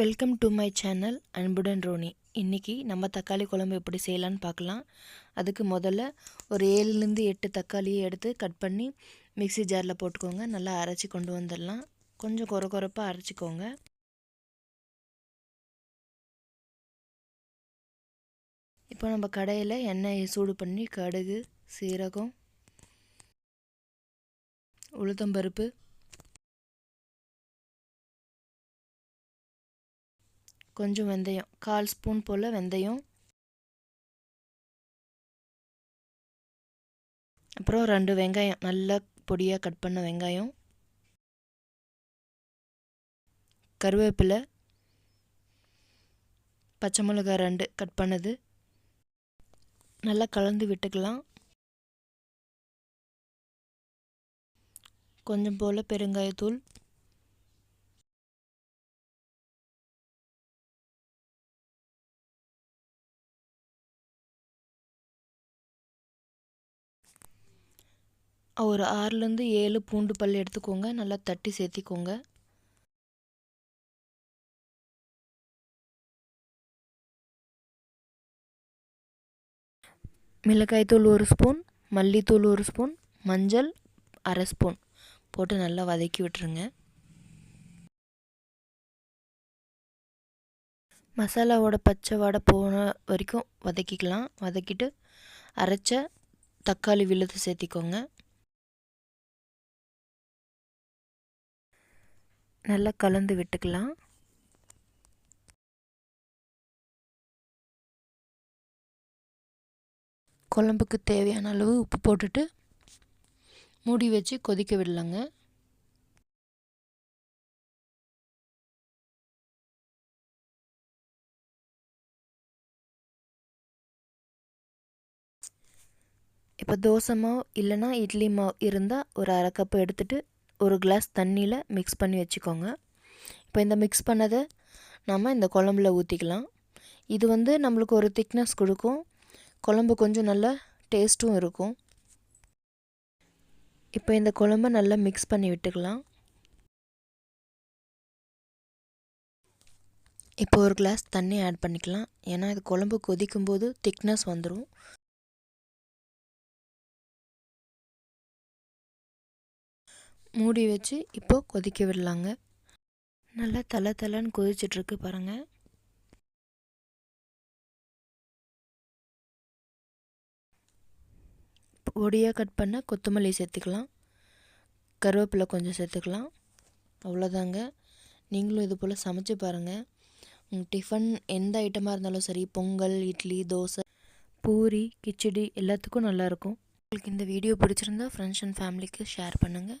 Welcome to my channel அன்புடன் ரோனி இன்றைக்கி நம்ம தக்காளி குழம்பு எப்படி செய்யலான்னு பார்க்கலாம். அதுக்கு முதல்ல ஒரு ஏழுலேருந்து எட்டு தக்காளியை எடுத்து கட் பண்ணி மிக்சி ஜாரில் போட்டுக்கோங்க. நல்லா அரைச்சி கொண்டு வந்துடலாம். கொஞ்சம் குறை குறைப்பாக அரைச்சிக்கோங்க. இப்போ நம்ம கடையில் எண்ணெயை சூடு பண்ணி கடுகு சீரகம் உளுத்தம்பருப்பு கொஞ்சம் வெந்தயம். கால் ஸ்பூன் போல் வெந்தயம். அப்புறம் ரெண்டு வெங்காயம். நல்லா பொடியாக கட் பண்ண வெங்காயம். கருவேப்பிலை. பச்சை மிளகாய் ரெண்டு கட் பண்ணது. நல்லா கலந்து விட்டுக்கலாம். கொஞ்சம் போல் பெருங்காயத்தூள். ஒரு ஆறுலேருந்து ஏழு பூண்டு பல் எடுத்துக்கோங்க. நல்லா தட்டி சேர்த்திக்கோங்க. மிளகாய்த்தூள் ஒரு ஸ்பூன் மல்லித்தூள் ஒரு ஸ்பூன் மஞ்சள் அரை ஸ்பூன் போட்டு நல்லா வதக்கி விட்டுருங்க. மசாலாவோட பச்சை வடை போன வரைக்கும் வதக்கிக்கலாம். வதக்கிட்டு அரைச்ச தக்காளி விழுது சேர்த்திக்கோங்க. நல்லா கலந்து விட்டுக்கலாம். குழம்புக்கு தேவையான அளவு உப்பு போட்டுட்டு மூடி வச்சு கொதிக்க விடலாங்க. இப்போ தோசை மாவு இல்லைன்னா இட்லி மாவு இருந்தால் ஒரு அரை கப்பு எடுத்துகிட்டு ஒரு கிளாஸ் தண்ணியில் மிக்ஸ் பண்ணி வச்சுக்கோங்க. இப்போ இந்த மிக்ஸ் பண்ணதை நம்ம இந்த குழம்புல ஊற்றிக்கலாம் இது வந்து நம்மளுக்கு ஒரு திக்னஸ் கொடுக்கும். குழம்பு கொஞ்சம் நல்லா டேஸ்ட்டும் இருக்கும். இப்போ இந்த குழம்ப நல்லா மிக்ஸ் பண்ணி விட்டுக்கலாம். இப்போ ஒரு கிளாஸ் தண்ணி ஆட் பண்ணிக்கலாம். ஏன்னா இது குழம்பு கொதிக்கும் போது திக்னஸ் வந்துடும் மூடி வச்சு இப்போது கொதிக்க விடலாங்க. நல்லா தலை தலைன்னு கொதிச்சிட்ருக்கு பாருங்கள் பொடியாக கட் பண்ண கொத்தமல்லி சேர்த்துக்கலாம். கருவேப்பிலை கொஞ்சம் சேர்த்துக்கலாம். அவ்வளோதாங்க. நீங்களும் இது போல் சமைச்சு பாருங்கள் உங்கள் டிஃபன் எந்த ஐட்டமாக இருந்தாலும் சரி பொங்கல் இட்லி தோசை பூரி கிச்சடி எல்லாத்துக்கும் நல்லாயிருக்கும் உங்களுக்கு இந்த வீடியோ பிடிச்சிருந்தா ஃப்ரெண்ட்ஸ் அண்ட் ஃபேமிலிக்கு ஷேர் பண்ணுங்கள்